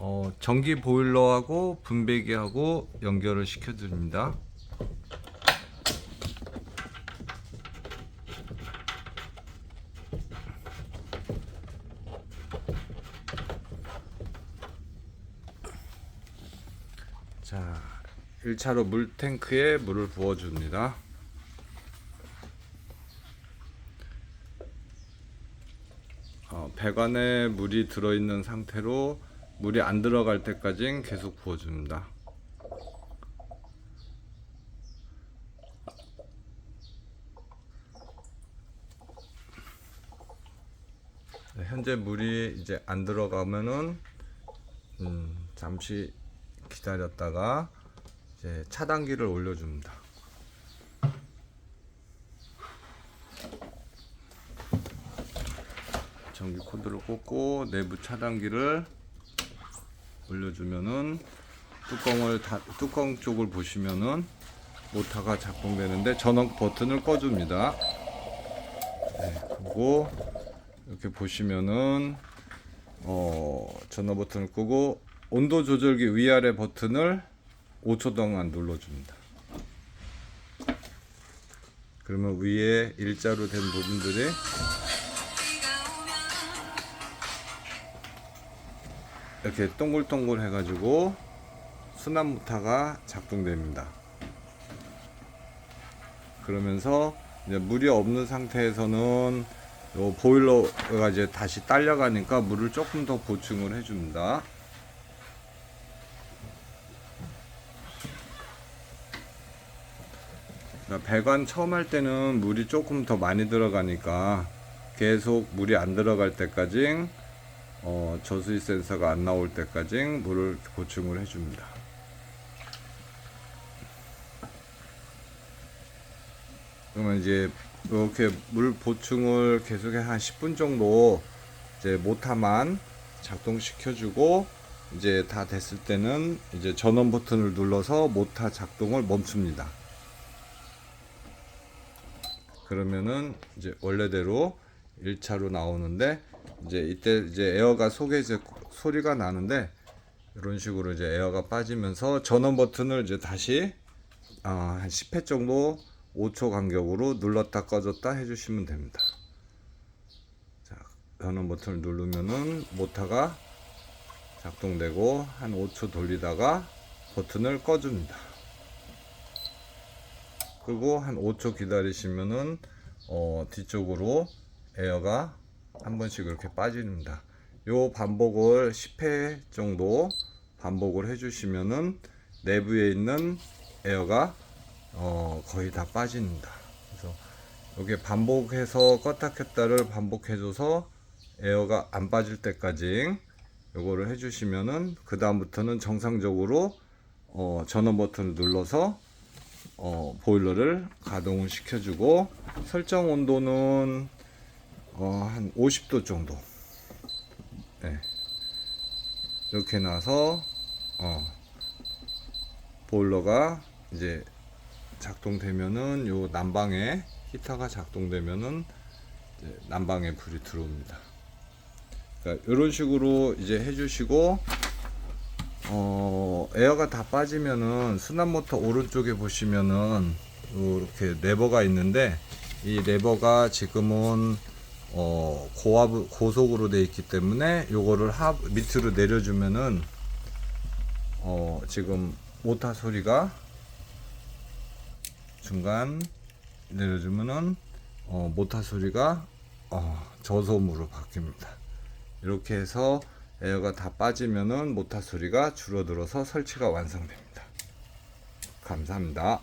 어, 전기 보일러하고 분배기하고 연결을 시켜드립니다. 자, 1차로 물탱크에 물을 부어줍니다. 어, 배관에 물이 들어있는 상태로 물이 안 들어갈 때까지 계속 부어줍니다. 네, 현재 물이 이제 안 들어가면은 음, 잠시 기다렸다가 이제 차단기를 올려줍니다. 전기 코드를 꽂고 내부 차단기를 올려주면은 뚜껑을 다, 뚜껑 쪽을 보시면은 모터가 작동되는데 전원 버튼을 꺼줍니다. 네, 그리고 이렇게 보시면은 어, 전원 버튼을 끄고 온도 조절기 위아래 버튼을 5초 동안 눌러줍니다. 그러면 위에 일자로 된 부분들이 이렇게 동글동글 해가지고 모터가 작동됩니다. 그러면서 이제 물이 없는 상태에서는 요 보일러가 이제 다시 딸려가니까 물을 조금 더 보충을 해줍니다. 그러니까 배관 처음 할 때는 물이 조금 더 많이 들어가니까 계속 물이 안 들어갈 때까지 어, 저수지 센서가 안 나올 때까지 물을 보충을 해줍니다. 그러면 이제 이렇게 물 보충을 계속해 한 10분 정도 이제 모터만 작동시켜주고 이제 다 됐을 때는 이제 전원 버튼을 눌러서 모터 작동을 멈춥니다. 그러면은 이제 원래대로 1차로 나오는데 이제 이때 이제 에어가 속에 이제 소리가 나는데 이런 식으로 이제 에어가 빠지면서 전원 버튼을 이제 다시 어, 한 10회 정도 5초 간격으로 눌렀다 꺼졌다 해주시면 됩니다. 자, 전원 버튼을 누르면은 모터가 작동되고 한 5초 돌리다가 버튼을 꺼줍니다. 그리고 한 5초 기다리시면은 어, 뒤쪽으로 에어가 한 번씩 이렇게 빠집니다. 요 반복을 10회 정도 반복을 해주시면은 내부에 있는 에어가 어, 거의 다 빠집니다. 그래서 이게 반복해서 껐다 켰다를 반복해줘서 에어가 안 빠질 때까지 요거를 해주시면은 그 다음부터는 정상적으로 어, 전원 버튼을 눌러서 어, 보일러를 가동을 시켜주고 설정 온도는 어, 한 50도 정도. 네. 이렇게 나서 어, 보일러가 이제 작동되면은 요 난방에 히터가 작동되면은 난방에 불이 들어옵니다. 그러니까 이런 식으로 이제 해주시고 어, 에어가 다 빠지면은 순환 모터 오른쪽에 보시면은 이렇게 레버가 있는데 이 레버가 지금은 어, 고압 고속으로 되어 있기 때문에 요거를 하 밑으로 내려주면은 어, 지금 모터 소리가 중간 내려주면은 어, 모터 소리가 어, 저소음으로 바뀝니다. 이렇게 해서 에어가 다 빠지면은 모터 소리가 줄어들어서 설치가 완성됩니다. 감사합니다.